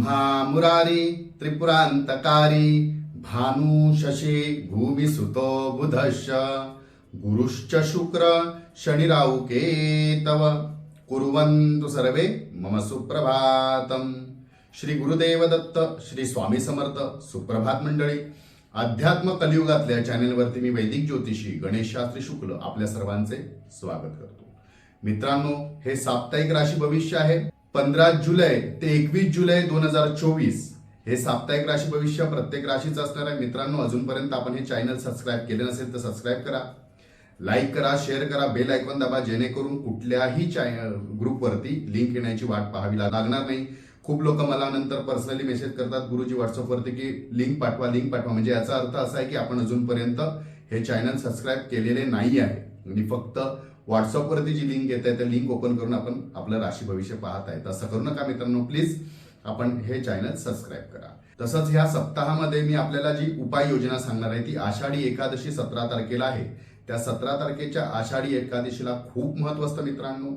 ब्रह्मा मुरारी त्रिपुरांतकारी भानु शशी भूमिसुतो बुधश गुरुश्च शुक्र शनिराव केतव कुर्वन्तु सर्वे मम सुप्रभातम। श्री गुरुदेव दत्त श्री स्वामी समर्थ सुप्रभात मंडळी। अध्यात्म कलियुगातल्या चॅनेलवरती मी वैदिक ज्योतिषी गणेश शास्त्री शुक्ल आपल्या सर्वांचे स्वागत करतो. मित्रांनो हे साप्ताहिक राशी भविष्य आहे. पंधरा जुलै ते एकवीस जुलै दोन हजार चोवीस हे साप्ताहिक राशी भविष्य प्रत्येक राशीचं असणार. आहे मित्रांनो अजूनपर्यंत आपण हे चॅनल सबस्क्राईब केले नसेल तर सबस्क्राईब करा. लाईक करा शेअर करा बेल आयकॉन दाबा जेणेकरून कुठल्याही चॅनल ग्रुपवरती लिंक येण्याची वाट पाहावी लागणार नाही. खूप लोक मला नंतर पर्सनली मेसेज करतात गुरुजी व्हॉट्सअपवरती की लिंक पाठवा लिंक पाठवा. म्हणजे याचा अर्थ असा आहे की आपण अजूनपर्यंत हे चॅनल सबस्क्राईब केलेले नाही आहे. आणि फक्त व्हॉट्सअपवरती जी लिंक येत आहे त्या लिंक ओपन करून आपण आपलं राशी भविष्य पाहत आहे. तसं करू नका मित्रांनो प्लीज आपण हे चॅनल सबस्क्राईब करा. तसंच ह्या सप्ताहामध्ये मी आपल्याला जी उपाययोजना सांगणार आहे ती आषाढी एकादशी सतरा तारखेला आहे. त्या सतरा तारखेच्या आषाढी एकादशीला खूप महत्त्व असतं मित्रांनो.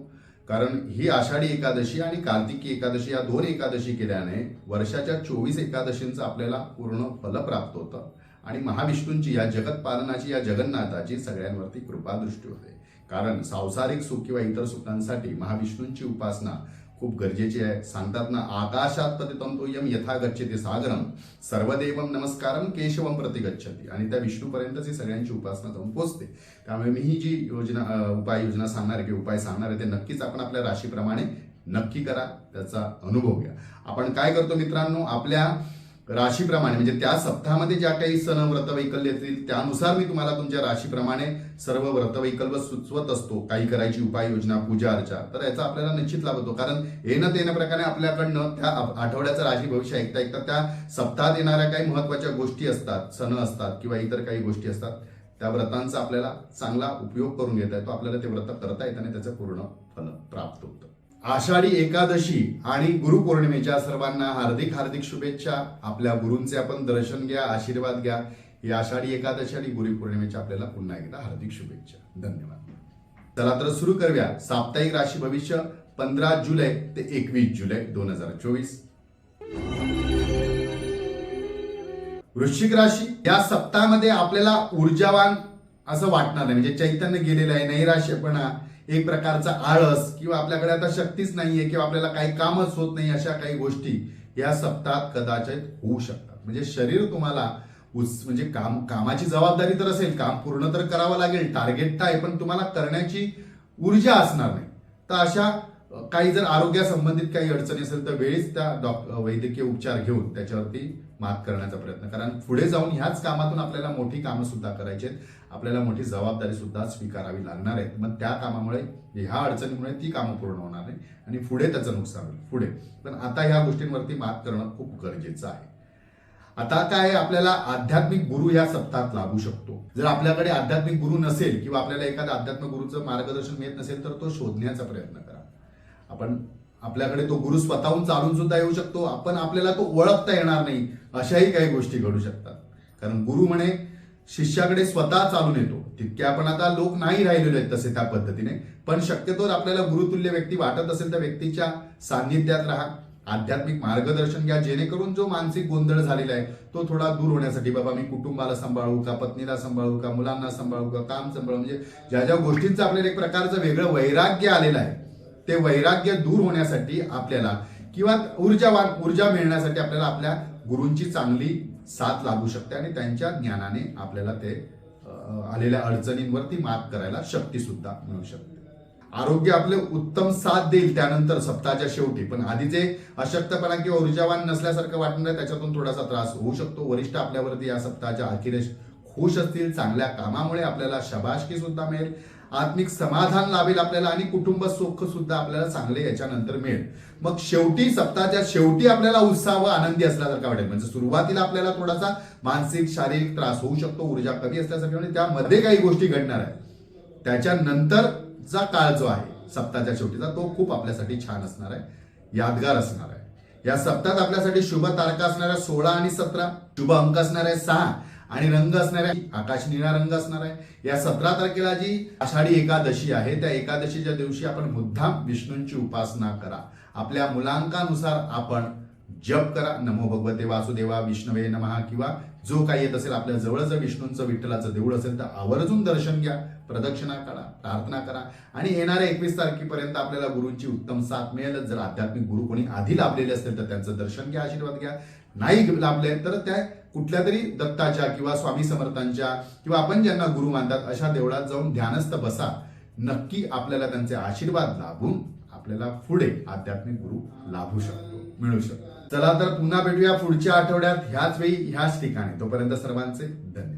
कारण ही आषाढी एकादशी आणि कार्तिकी एकादशी या दोन एकादशी केल्याने वर्षाच्या चोवीस एकादशींचं आपल्याला पूर्ण फल प्राप्त होतं. आणि महाविष्णूंची या जगतपालनाची या जगन्नाथाची सगळ्यांवरती कृपा दृष्टी होते. कारण सांसारिक सुख किंवा इतर सुखांसाठी महाविष्णूंची उपासना खूप गरजेची आहे. सांगतात ना आकाशात पतितम यम यथा गच्छते सागरम सर्वदेवम नमस्कारम केशवम प्रति गच्छती. आणि त्या विष्णूपर्यंतच ही सगळ्यांची उपासना जाऊन पोहोचते त्यामुळे मी ही जी योजना उपाय उपाययोजना सांगणार आहे किंवा उपाय सांगणार आहे ते नक्कीच आपण आपल्या राशीप्रमाणे नक्की करा त्याचा अनुभव घ्या. आपण काय करतो मित्रांनो आपल्या राशीप्रमाणे म्हणजे त्या सप्ताहामध्ये ज्या काही सण व्रत वैकल्य येतील त्यानुसार मी तुम्हाला तुमच्या राशीप्रमाणे सर्व व्रतवैकल्य सुचवत असतो. काही करायची उपाययोजना पूजा अर्चा. तर याचा आपल्याला निश्चित लाभ होतो. कारण येणं येण्या प्रकारे आपल्याकडनं त्या आठवड्याचं राशी भविष्य ऐकता ऐकता त्या सप्ताहात येणाऱ्या काही महत्त्वाच्या गोष्टी असतात सण असतात किंवा इतर काही गोष्टी असतात त्या व्रतांचा आपल्याला चांगला उपयोग करून घेता येतो. आपल्याला ते व्रत करता येतं आणि त्याचं पूर्ण फल प्राप्त होतं. आषाढी एकादशी आणि गुरुपौर्णिमेच्या सर्वांना हार्दिक हार्दिक शुभेच्छा. आपल्या गुरूंचे आपण दर्शन घ्या आशीर्वाद घ्या. ही आषाढी एकादशी आणि गुरुपौर्णिमेच्या आपल्याला पुन्हा एकदा हार्दिक शुभेच्छा. धन्यवाद. चला तर सुरू करूया. साप्ताहिक राशी भविष्य पंधरा जुलै ते एकवीस जुलै दोन हजार चोवीस. वृश्चिक राशी या सप्ताहामध्ये आपल्याला ऊर्जावान असं वाटणार नाही. म्हणजे चैतन्य गेलेलं आहे नैराश्यपणा. एक प्रकारचा आळस किंवा आपल्याकडे आता शक्तीच नाहीये किंवा आपल्याला काही कामच होत नाही अशा काही गोष्टी या सप्ताहात कदाचित होऊ शकतात. म्हणजे शरीर तुम्हाला उस म्हणजे काम कामाची जबाबदारी तर असेल काम पूर्ण तर करावं लागेल टार्गेट तर आहे पण तुम्हाला करण्याची ऊर्जा असणार नाही. तर अशा काही जर आरोग्यासंबंधित काही अडचणी असेल तर वेळीच त्या वैद्यकीय उपचार घेऊन त्याच्यावरती मात करण्याचा प्रयत्न कारण पुढे जाऊन ह्याच कामातून आपल्याला मोठी कामं सुद्धा करायची आहेत. आपल्याला मोठी जबाबदारी सुद्धा स्वीकारावी लागणार आहे मग त्या कामामुळे ह्या अडचणीमुळे ती कामं पूर्ण होणार नाही आणि पुढे त्याचं नुकसान होईल. पुढे. पण आता ह्या गोष्टींवरती मात करणं खूप गरजेचं आहे. आता काय आहे, आपल्याला आध्यात्मिक गुरु या सप्ताहात लाभू शकतो. जर आपल्याकडे आध्यात्मिक गुरु नसेल किंवा आपल्याला एखाद्या आध्यात्मिक गुरुचं मार्गदर्शन मिळत नसेल तर तो शोधण्याचा प्रयत्न करा. आपण आपल्याकडे तो गुरु स्वतःहून चालून सुद्धा येऊ शकतो. आपण आपल्याला तो ओळखता येणार नाही. अशाही काही गोष्टी घडू शकतात. कारण गुरु म्हणे शिष्याकडे स्वतः चालून येतो. तितके आपण आता लोक नाही राहिलेले आहेत तसे त्या पद्धतीने. पण शक्यतोवर आपल्याला गुरुतुल्य व्यक्ती वाटत असेल त्या व्यक्तीच्या सान्निध्यात राहा. आध्यात्मिक मार्गदर्शन घ्या. जेणेकरून जो मानसिक गोंधळ झालेला आहे तो थोडा दूर होण्यासाठी बाबा मी कुटुंबाला सांभाळू का पत्नीला सांभाळू का मुलांना सांभाळू का काम सांभाळू. म्हणजे ज्या ज्या गोष्टींचं आपल्याला एक प्रकारचं वेगळं वैराग्य आलेलं आहे ते वैराग्य दूर होण्यासाठी आपल्याला किंवा ऊर्जावान ऊर्जा मिळण्यासाठी आपल्याला आपल्या गुरूंची चांगली साथ लागू शकते आणि त्यांच्या ज्ञानाने आपल्याला ते आलेल्या अडचणींवरती मात करायला शक्ती सुद्धा मिळू शकते. आरोग्य आपले उत्तम साथ देईल त्यानंतर सप्ताहाच्या शेवटी. पण आधी जे अशक्तपणा किंवा ऊर्जावान नसल्यासारखं वाटणार आहे त्याच्यातून थोडासा त्रास होऊ शकतो. वरिष्ठ आपल्यावरती या सप्ताहाच्या अखेरीस खुश असतील चांगल्या कामामुळे आपल्याला शबाशकी सुद्धा मिळेल. आत्मिक समाधान लाभेल आपल्याला आणि कुटुंब सुख सुद्धा आपल्याला चांगले याच्यानंतर मिळेल. मग शेवटी सप्ताहाच्या शेवटी आपल्याला उत्साह व आनंदी असल्यासारखा वाटेल. म्हणजे सुरुवातीला आपल्याला थोडासा मानसिक शारीरिक त्रास होऊ शकतो ऊर्जा कमी असल्यासारखी म्हणजे त्यामध्ये काही गोष्टी घडणार आहे त्याच्यानंतरचा काळ जो आहे सप्ताहाच्या शेवटीचा तो खूप आपल्यासाठी छान असणार आहे यादगार असणार आहे. या सप्ताहात आपल्यासाठी शुभ तारखा असणाऱ्या सोळा आणि सतरा शुभ अंक असणार आहे सहा आणि रंग असणार आहे आकाश निळा रंग असणार आहे. या सतरा तारखेला जी आषाढी एकादशी आहे त्या एकादशीच्या दिवशी आपण मुद्दाम विष्णूंची उपासना करा. आपल्या मुलांकानुसार आपण जप करा. नमो भगवते वासुदेवा विष्णवे नमहा किंवा जो काही येत असेल आपल्या जवळचं विष्णूंचं विठ्ठलाचं देऊळ असेल तर आवर्जून दर्शन घ्या प्रदक्षिणा करा प्रार्थना करा. आणि येणाऱ्या एकवीस तारखेपर्यंत आपल्याला गुरूंची उत्तम साथ मिळेलच जर आध्यात्मिक गुरु कोणी आधी लाभलेले असतील तर त्यांचं दर्शन घ्या आशीर्वाद घ्या. नाही लाभले तर त्या कुठल्या तरी दत्ताच्या किंवा स्वामी समर्थांच्या किंवा आपण ज्यांना गुरु मानतात अशा देवळात जाऊन ध्यानस्थ बसा. नक्की आपल्याला त्यांचे आशीर्वाद लाभून आपल्याला पुढे आध्यात्मिक गुरु लाभू शकतो मिळू शकतो. चला तर पुन्हा भेटूया पुढच्या आठवड्यात. ह्याच वेळी ह्याच ठिकाणी. तोपर्यंत सर्वांचे धन्यवाद.